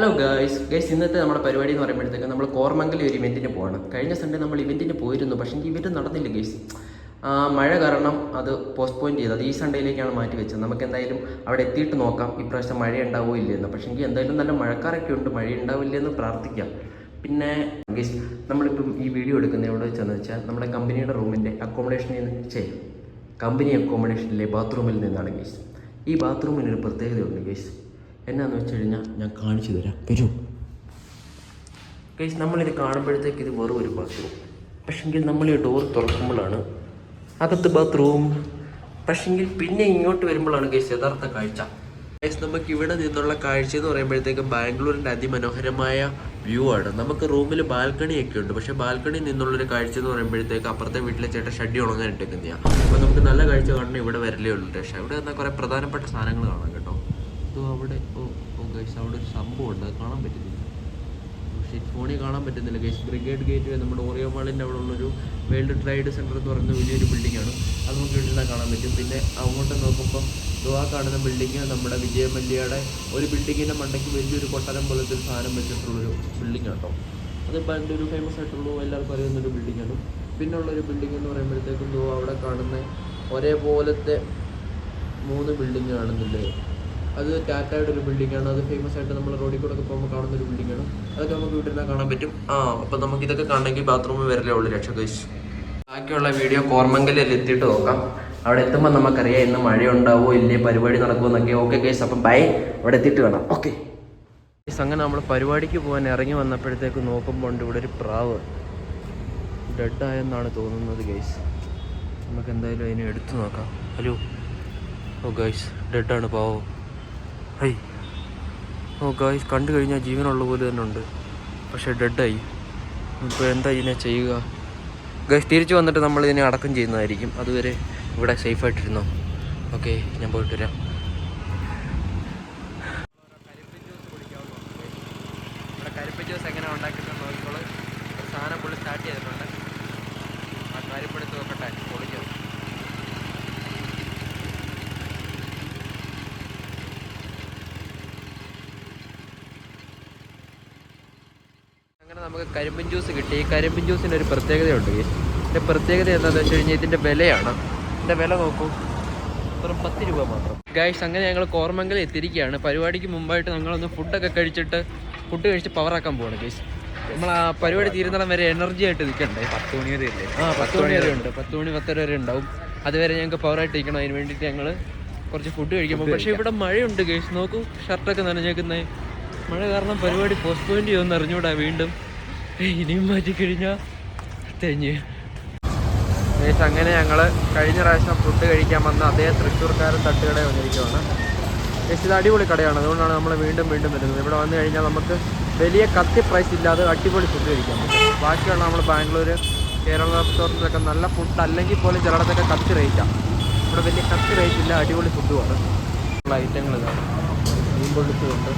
Hello guys guys ഇന്നത്തെ നമ്മുടെ പരിപാടി എന്ന് പറയുമ്പോഴത്തേക്ക് നമ്മൾ കോർമംഗലി ഒരു ഇവന്റിന് പോവാണ്. കഴിഞ്ഞ സൺഡേ നമ്മൾ ഇവന്റിന് പോയിരുന്നു പക്ഷേ ഇവന്റ് നടന്നില്ല ഗൈസ് മഴ കാരണം അത് പോസ്റ്റ്പോയിൻ ചെയ്ത് അത് ഈ സൺഡേയിലേക്കാണ് മാറ്റി വെച്ചത്. നമുക്ക് എന്തായാലും അവിടെ എത്തിയിട്ട് നോക്കാം ഇപ്രാവശ്യം മഴ ഉണ്ടാവോ ഇല്ലെന്ന് പക്ഷേ എങ്കിൽ എന്തായാലും നല്ല മഴക്കാരൊക്കെ ഉണ്ട്. മഴ ഉണ്ടാവില്ലെന്ന് പ്രാർത്ഥിക്കാം. പിന്നെ ഗൈസ് നമ്മളിപ്പം ഈ വീഡിയോ എടുക്കുന്ന എവിടെ വെച്ചാന്ന് വെച്ചാൽ നമ്മുടെ കമ്പനിയുടെ റൂമിന്റെ അക്കോമഡേഷനിൽ നിന്ന് ചെയ്യും കമ്പനി അക്കോമഡേഷനിലെ ബാത്റൂമിൽ നിന്നാണ് ഗൈസ് ഈ ബാത്റൂമിനൊരു പ്രത്യേകതയുണ്ട് ഗൈസ് എന്നാന്ന് വെച്ച് കഴിഞ്ഞാൽ ഞാൻ കാണിച്ചു തരാം. വരൂ. കേസ് നമ്മളിത് കാണുമ്പോഴത്തേക്ക് ഇത് വെറും ഒരു ബാത്റൂം പക്ഷെങ്കിൽ നമ്മൾ ഈ ഡോർ തുറക്കുമ്പോഴാണ് അകത്ത് ബാത്റൂം പക്ഷെങ്കിൽ പിന്നെ ഇങ്ങോട്ട് വരുമ്പോഴാണ് കേസ് യഥാർത്ഥ കാഴ്ച. ഗൈസ് നമുക്ക് ഇവിടെ നിന്നുള്ള കാഴ്ച എന്ന് പറയുമ്പോഴത്തേക്ക് ബാംഗ്ലൂരിന്റെ അതിമനോഹരമായ വ്യൂ ആണ്. നമുക്ക് റൂമിൽ ബാൽക്കണി ഒക്കെ ഉണ്ട്. പക്ഷേ ബാൽക്കണിയിൽ നിന്നുള്ളൊരു കാഴ്ച എന്ന് പറയുമ്പോഴത്തേക്ക് അപ്പുറത്തെ വീട്ടിലെ ചേട്ടൻ ഷഡ്ഡി ഉണങ്ങാൻ ഇട്ടേക്കുന്നതാണ് അപ്പോൾ നമുക്ക് നല്ല കാഴ്ച കാണണം. ഇവിടെ വരലേ ഉള്ളൂ പക്ഷേ അവിടെ എന്നാൽ കുറേ പ്രധാനപ്പെട്ട സാധനങ്ങൾ കാണാം കേട്ടോ. അതോ അവിടെ. ഓ ഓ ഗൈസ് അവിടെ ഒരു സംഭവം ഉണ്ട് അത് കാണാൻ പറ്റുന്നില്ല ഈ ഫോണിൽ കാണാൻ പറ്റുന്നില്ല. ഗൈസ് ബ്രിഗേഡ് ഗേറ്റ് നമ്മുടെ ഓറിയോ മാളിന്റെ അവിടെ ഉള്ളൊരു വേൾഡ് ട്രേഡ് സെന്റർ എന്ന് പറയുന്ന വലിയൊരു ബിൽഡിംഗ് ആണ് അത് നമുക്ക് ഇവിടെ കാണാൻ പറ്റും. പിന്നെ അങ്ങോട്ട് നോക്കുമ്പോൾ ദുവാ കാണുന്ന ബിൽഡിങ് നമ്മുടെ വിജയമല്യയുടെ ഒരു ബിൽഡിങ്ങിന്റെ മണ്ടയ്ക്ക് വലിയൊരു കൊട്ടാരം പോലത്തെ ഒരു സാധനം വെച്ചിട്ടുള്ളൊരു ബിൽഡിംഗ് കേട്ടോ. അത് പണ്ട് ഒരു ഫേമസ് ആയിട്ടുള്ള. എല്ലാവർക്കും അറിയുന്ന ഒരു ബിൽഡിംഗ് ആണ് പിന്നെ ഉള്ളൊരു ബിൽഡിംഗ് എന്ന് പറയുമ്പോഴത്തേക്കും ദോ അവിടെ കാണുന്ന ഒരേപോലത്തെ മൂന്ന് ബിൽഡിംഗ് കാണുന്നില്ലേ അത് ടാറ്റയുടെ ഒരു ബിൽഡിംഗ് ആണ്. അത് ഫേമസ് ആയിട്ട് നമ്മൾ റോഡിൽ കൂടെ ഒക്കെ പോകുമ്പോൾ കാണുന്ന ഒരു ബിൽഡിംഗ് ആണ്. അതൊക്കെ നമുക്ക് വീട്ടിൽ നിന്ന് കാണാൻ പറ്റും. ആ അപ്പം നമുക്ക് ഇതൊക്കെ കാണണമെങ്കിൽ ബാത്റൂമിൽ വരലേ ഉള്ളൂ രക്ഷകേശ് ബാക്കിയുള്ള വീഡിയോ കോർമംഗലിൽ എത്തിയിട്ട് നോക്കാം. അവിടെ എത്തുമ്പോൾ നമുക്കറിയാം ഇന്ന് മഴ ഉണ്ടാവോ ഇല്ലേ പരിപാടി നടക്കുമോ എന്നൊക്കെ. ഓക്കെ കേസ് അപ്പം ബൈ അവിടെ എത്തിയിട്ട് വേണം ഓക്കെ. അങ്ങനെ നമ്മൾ പരിപാടിക്ക് പോകാൻ ഇറങ്ങി വന്നപ്പോഴത്തേക്ക് നോക്കുമ്പോൾ ഉണ്ട് ഇവിടെ ഒരു പ്രാവ് ഡെഡായെന്നാണ് തോന്നുന്നത് ഗൈസ് നമുക്ക് എന്തായാലും അതിനെ എടുത്തു നോക്കാം. ഹലോ. ഓ ഗൈസ് ഡെഡാണ് പാവം. ഹൈ ഗൈസ് കണ്ടു കഴിഞ്ഞാൽ ജീവനുള്ള പോലെ തന്നെ ഉണ്ട്. പക്ഷേ ഡെഡായി. ഇപ്പോൾ എന്താ ഇതിനെ ചെയ്യുക? ഗൈസ് തിരിച്ചു വന്നിട്ട് നമ്മൾ ഇതിനെ അടക്കം ചെയ്യുന്നതായിരിക്കും. അതുവരെ ഇവിടെ സേഫായിട്ടിരുന്നോ? ഓക്കെ ഞാൻ പോയിട്ട് വരാം ഇവിടെ കരിമ്പ് ജ്യൂസ് എങ്ങനെ ഉണ്ടാക്കിയിട്ടുണ്ട് നോക്കിക്കോളൂ ഒരു സാധനം പുള്ളി സ്റ്റാർട്ട് ചെയ്തിട്ടുണ്ട് ആ കാര്യപ്പെടുത്ത് നോക്കട്ടെ പൊളിക്കോ അങ്ങനെ നമുക്ക് കരിമ്പിൻ ജ്യൂസ് കിട്ടി. ഈ കരിമ്പിൻ ജ്യൂസിന് ഒരു പ്രത്യേകതയുണ്ട്. ഇതിന്റെ പ്രത്യേകത എന്താണെന്ന് വെച്ച് കഴിഞ്ഞാൽ ഇതിന്റെ വിലയാണ്. ഇതിന്റെ വില നോക്കൂ. വെറും പത്ത് രൂപ മാത്രം. ഗൈസ് അങ്ങനെ ഞങ്ങൾ കോർമംഗലം എത്തിയിരിക്കുകയാണ്. പരിപാടിക്ക് മുമ്പായിട്ട് ഞങ്ങളൊന്ന് ഫുഡൊക്കെ കഴിച്ചിട്ട് ഫുഡ് കഴിച്ച് പവറാക്കാൻ പോവാണ് ഗൈസ് നമ്മൾ ആ പരിപാടി തീരുന്നിടം വരെ എനർജി ആയിട്ട് നിൽക്കണ്ടേ പത്ത് മണി വരെ ഇല്ലേ? ആ പത്ത് മണി വരെ. ഉണ്ട് പത്ത് മണി പത്തര വരെ ഉണ്ടാവും. അതുവരെ ഞങ്ങൾക്ക് പവറായിട്ട് ഇരിക്കണം അതിന് വേണ്ടിയിട്ട് ഞങ്ങൾ കുറച്ച് ഫുഡ് കഴിക്കുമ്പോൾ പക്ഷേ ഇവിടെ മഴയുണ്ട് ഗൈസ് നോക്കൂ ഷർട്ടൊക്കെ നനഞ്ഞേക്കുന്നത് മഴ കാരണം പരിപാടി പോസ്റ്റ്പോയിന്റ് ചെയ്യുമെന്ന് അറിഞ്ഞൂടാ വീണ്ടും. ഇനിയും മാറ്റി കഴിഞ്ഞാൽ തെഞ്ഞ് ഏകദേശം അങ്ങനെ ഞങ്ങൾ കഴിഞ്ഞ പ്രാവശ്യം ഫുഡ് കഴിക്കാൻ വന്ന അതേ തൃശ്ശൂർക്കാരൻ തട്ടുകട വന്നിരിക്കുകയാണ് ഏകദേശം ഇത് അടിപൊളി കടയാണ്. അതുകൊണ്ടാണ് നമ്മൾ വീണ്ടും വീണ്ടും വരുന്നത്. ഇവിടെ വന്നു കഴിഞ്ഞാൽ നമുക്ക് വലിയ കത്തി പ്രൈസ് ഇല്ലാതെ അടിപൊളി ഫുഡ് കഴിക്കാൻ പറ്റും ബാക്കിയുള്ള നമ്മൾ ബാംഗ്ലൂർ കേരള റെസ്റ്റോറന്റിലൊക്കെ നല്ല ഫുഡ് അല്ലെങ്കിൽ പോലും ചിലയിടത്തൊക്കെ കത്തി റേറ്റാണ് ഇവിടെ വലിയ കത്തി റേറ്റ് ഇല്ല അടിപൊളി ഫുഡുമാണ് ഉള്ള ഐറ്റങ്ങൾ ഇതാണ്. മീൻ പൊള്ളിച്ചതുണ്ട്.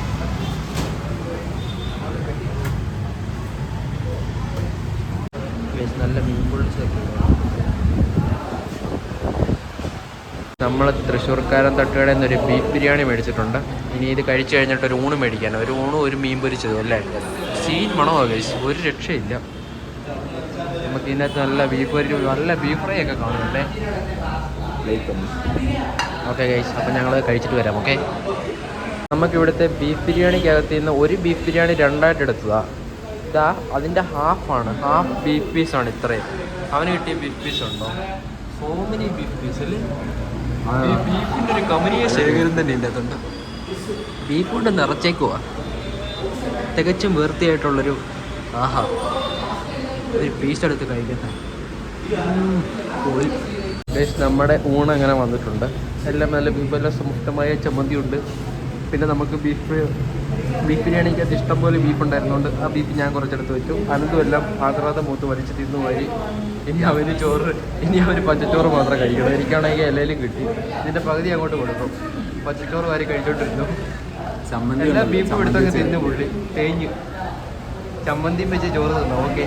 Guys, നല്ല വ്യൂ പൊള്ളിച്ചതൊക്കെ നമ്മൾ തൃശ്ശൂർക്കാരൻ തട്ടുകടയിൽ നിന്ന് ഒരു ബീഫ് ബിരിയാണി മേടിച്ചിട്ടുണ്ട്. ഇനി ഇത് കഴിച്ചു കഴിഞ്ഞിട്ട് ഒരു ഊണ് മേടിക്കാൻ ഒരു ഊണും ഒരു മീൻ പൊരിച്ചതും അല്ലേ? സീൻ മണമോ കഴിച്ച് ഒരു രക്ഷയില്ല. നമുക്ക് ഇതിനകത്ത് നല്ല ബീഫ് ഒരു നല്ല ബീഫ് ഫ്രൈ ഒക്കെ കാണുന്നുണ്ടേ. ഓക്കെ ഗൈസ് അപ്പം ഞങ്ങൾ കഴിച്ചിട്ട് വരാം ഓക്കെ നമുക്ക് ഇവിടുത്തെ ബീഫ് ബിരിയാണിക്കകത്ത് നിന്ന് ഒരു ബീഫ് ബിരിയാണി രണ്ടായിട്ട് എടുത്തതാ. ഇതാ അതിന്റെ ഹാഫാണ് ഹാഫ് ബീഫ് പീസാണ് ഇത്രയും. അവന് കിട്ടിയ ബീഫ് പീസ് ഉണ്ടോ? സോ മെനി ബീഫ് പീസ് അല്ലേ? ബീഫിന്റെ ഒരു കമനീയ ശേഖരം തന്നെ ഇതിന്റെ അകത്തുണ്ട് ബീഫ് കൊണ്ട് നിറച്ചേക്കുവാ. തികച്ചും വൃത്തിയായിട്ടുള്ളൊരു ആഹാ. ഒരു പീസ് എടുത്ത് കഴിക്കട്ടെ. നമ്മുടെ ഊണ് അങ്ങനെ വന്നിട്ടുണ്ട്. എല്ലാം നല്ല ബീഫ് എല്ലാം സമുഷ്ടമായ ചമ്മന്തി ഉണ്ട് പിന്നെ നമുക്ക് ബീഫ് ബീഫ് ബിരിയാണിക്കകത്ത് ഇഷ്ടംപോലെ ബീഫ് ഉണ്ടായിരുന്നുകൊണ്ട് ആ ബീഫ് ഞാൻ കുറച്ചെടുത്ത് വെച്ചു. അനന്തും എല്ലാം ആദ്രാത മൂത്ത് വലിച്ച് തിന്നു വരി ഇനി അവർ ചോറ് ഇനി അവർ പച്ചച്ചോറ് മാത്രം കഴിക്കണം. എനിക്കാണെങ്കിൽ എല്ലാവരും കിട്ടി. ഇതിന്റെ പകുതി അങ്ങോട്ട് കൊടുക്കും. പച്ചച്ചോറ് വാരി കഴിച്ചോണ്ടിരുന്നു. ചമ്മന്തി എല്ലാ ബീഫും എടുത്തങ്ങ് തിന്നു പുള്ളി. തേഞ്ഞു. ചമ്മന്തിയും വെച്ച് ചോറ് തിന്നു. ഓക്കെ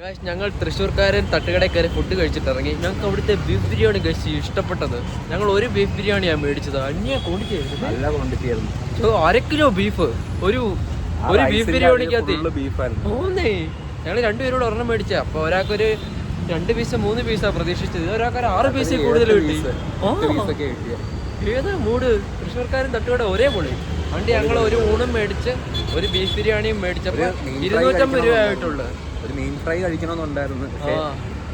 ഗായ്സ് ഞങ്ങൾ തൃശ്ശൂർക്കാരൻ തട്ടുകടയിൽ കയറി ഫുഡ് കഴിച്ചിട്ട് ഇറങ്ങി ഞങ്ങൾക്ക് അവിടുത്തെ ബീഫ് ബിരിയാണി കഴിച്ച് ഇഷ്ടപ്പെട്ടത്. ഞങ്ങൾ ഒരു ബീഫ് ബിരിയാണിയാണ് മേടിച്ചത്. അന്യ ക്വാണ്ടിറ്റി നല്ല ക്വാണ്ടിറ്റി ആയിരുന്നു. ചോ, അര കിലോ ബീഫ് ഒരു ഒരു ബീഫ് ബിരിയാണിക്കകത്ത് ഓന്നേ ഞങ്ങൾ രണ്ടുപേരോട് ഒരെണ്ണം മേടിച്ച. അപ്പൊ ഒരാൾക്കൊരു രണ്ട് പീസ് മൂന്ന് പീസാ പ്രതീക്ഷിച്ചത്. ഒരാൾക്ക് ഒരു ആറ് പീസ് കൂടുതൽ കിട്ടി. ഏതാ മൂട്? തൃശ്ശൂർക്കാരും തട്ടുകട ഒരേ പൊളി വണ്ടി ഞങ്ങൾ ഒരു ഊണും മേടിച്ച് ഒരു ബീഫ് ബിരിയാണിയും മേടിച്ചപ്പോ ഒരു മീൻ ഫ്രൈ ഇരുന്നൂറ്റമ്പത് രൂപ. ആയിട്ടുള്ളത് ഒരു മീൻ ഫ്രൈ കഴിക്കണമെന്നുണ്ടായിരുന്നു. പക്ഷേ.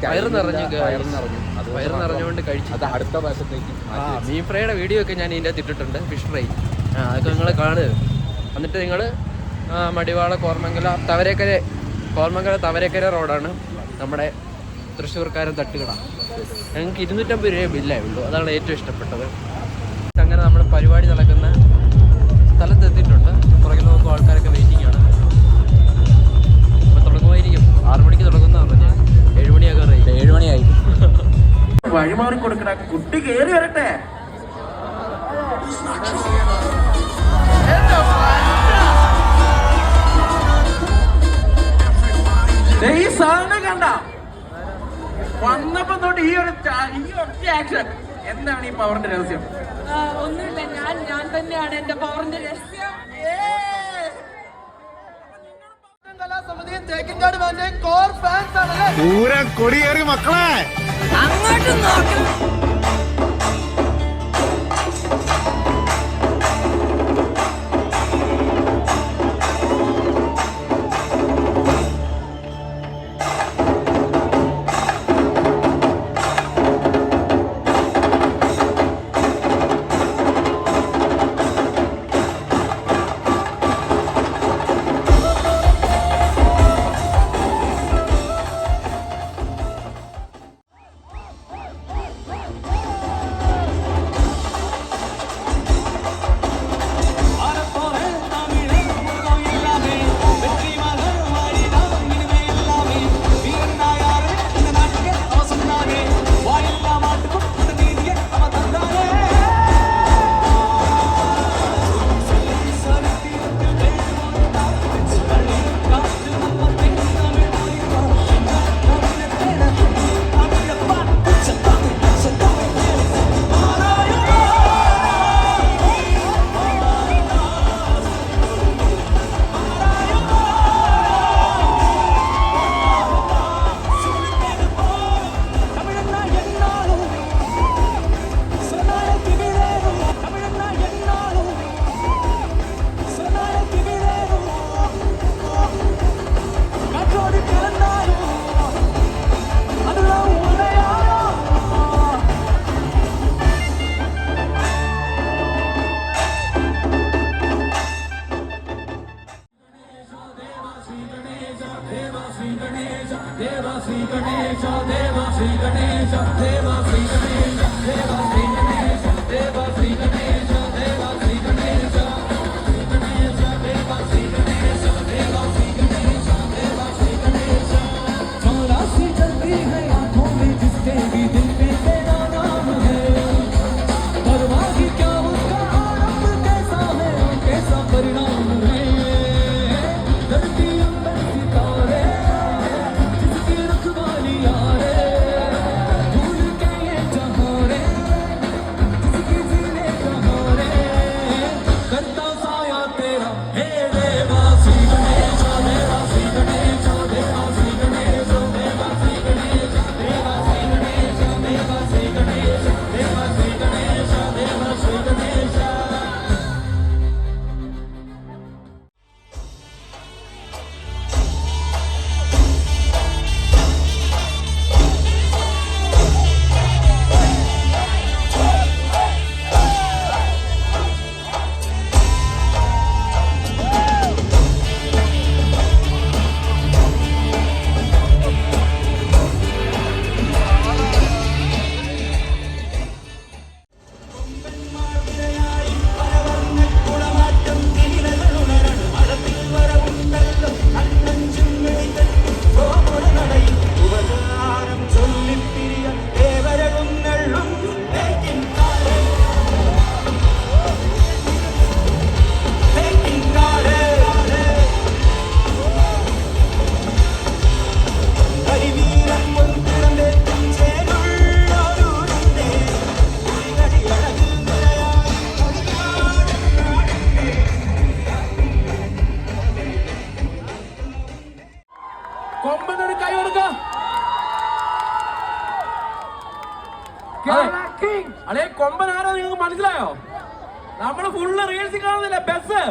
വയറ് നിറഞ്ഞു. വയറ് നിറഞ്ഞു. അത് വയറ് നിറഞ്ഞുകൊണ്ട് കഴിച്ചു. അത് അടുത്ത പ്രാവശ്യത്തേക്ക് മീൻ ഫ്രൈയുടെ വീഡിയോ ഒക്കെ ഞാൻ ഇതിന്റെ ഇട്ടിട്ടുണ്ട് ഫിഷ് ഫ്രൈ. ആ അതൊക്കെ നിങ്ങൾ കാണുക. എന്നിട്ട് നിങ്ങൾ മടിവാള കോർമംഗല തവരക്കര കോർമംഗല തവരക്കര റോഡാണ് നമ്മുടെ തൃശ്ശൂർക്കാരൻ തട്ടുകട. ഞങ്ങൾക്ക് ഇരുന്നൂറ്റമ്പത് രൂപ ബില്ലേ ഉള്ളൂ അതാണ് ഏറ്റവും ഇഷ്ടപ്പെട്ടത്. അങ്ങനെ നമ്മുടെ പരിപാടി നടക്കുന്ന. വഴിമാറി കുട്ടി കേറി വരട്ടെ? ദേ ഈ സാധനം കണ്ട. വന്നപ്പോ തൊട്ട് ഈ ഒരു ഈ ഒറ്റ ആക്ഷൻ എന്താണ് ഈ പവറിന്റെ രഹസ്യം? ഒന്നുമില്ല. ഞാൻ ഞാൻ തന്നെയാണ് എന്റെ പവറിന്റെ രഹസ്യം. പൂരം കൊടിയേറി മക്കളെ. അങ്ങോട്ടും നോക്കണം ഫുള്ള് റീൽസ് കാണുന്നില്ല? ബസ്.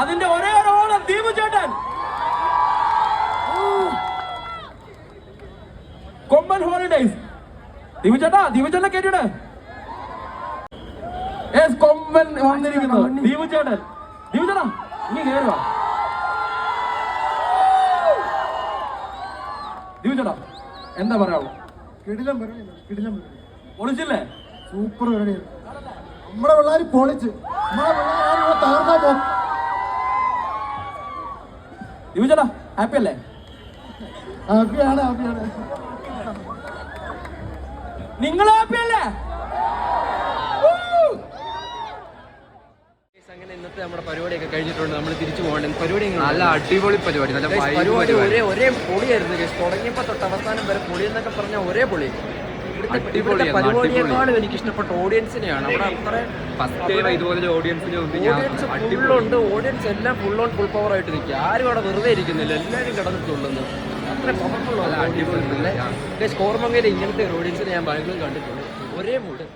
അതിന്റെ ഒരേ ഒരു ഓണം ദീപു ചേട്ടൻ. കൊമ്പൻ ഹോളിഡേസ് ദീപു ചേട്ടാ ദീപു ചേട്ടനെ കേട്ടിട്ട്. കൊമ്പൻ വന്നിരിക്കുന്നു. ദീപു ചേട്ടൻ. ദീപു ചേട്ടാ ഇനി കേറുക ദീപു ചേട്ടാ എന്താ പറയാനുള്ളത് കിടിലം പൊളിച്ചില്ലേ സൂപ്പർ പരിപാടിയാണ് നമ്മുടെ പിള്ളേർ പൊളിച്ച്. നമ്മളെ പിള്ളേർ പോകും ദീപു ചേട്ടാ ഹാപ്പി അല്ലേ? ഹാപ്പിയാണ് ഹാപ്പിയാണ് നിങ്ങൾ ഹാപ്പി അല്ലേ? അങ്ങനെ ഇന്നത്തെ നമ്മുടെ പരിപാടിയൊക്കെ കഴിഞ്ഞിട്ടുണ്ട്. നമ്മൾ തിരിച്ചു പോകേണ്ടത് പരിപാടി നല്ല അടിപൊളി പരിപാടി നല്ല പരിപാടി. ഒരേ ഒരേ പൊളിയായിരുന്നു. Guys. തുടങ്ങിയപ്പോ തൊട്ട് അവസാനം വരെ പൊളി എന്നൊക്കെ പറഞ്ഞ ഒരേ പൊളി. പരിപാടിയെക്കാളും എനിക്ക് ഇഷ്ടപ്പെട്ട ഓഡിയൻസിനെയാണ് അവിടെ അത്ര ഫസ്റ്റ് ടൈം ഇതുപോലെ ഓഡിയൻസിനെ ഓഡിയൻസ് ഫുള്ളുണ്ട് ഓഡിയൻസ് എല്ലാം ഫുൾ ഓൺ ഫുൾ പവർ ആയിട്ട് നിൽക്കുക. ആരും അവിടെ വെറുതെ ഇരിക്കുന്നില്ല. എല്ലാവരും കിടന്നിട്ടുള്ളൂ അത്ര പവർഫുൾ അടിപൊളി. സ്കോർമങ്ങയിൽ ഇങ്ങനത്തെ ഒരു ഓഡിയൻസിനെ ഞാൻ ബാംഗ്ലൂർ കണ്ടിട്ടുണ്ട്. ഒരേ മൂഡ്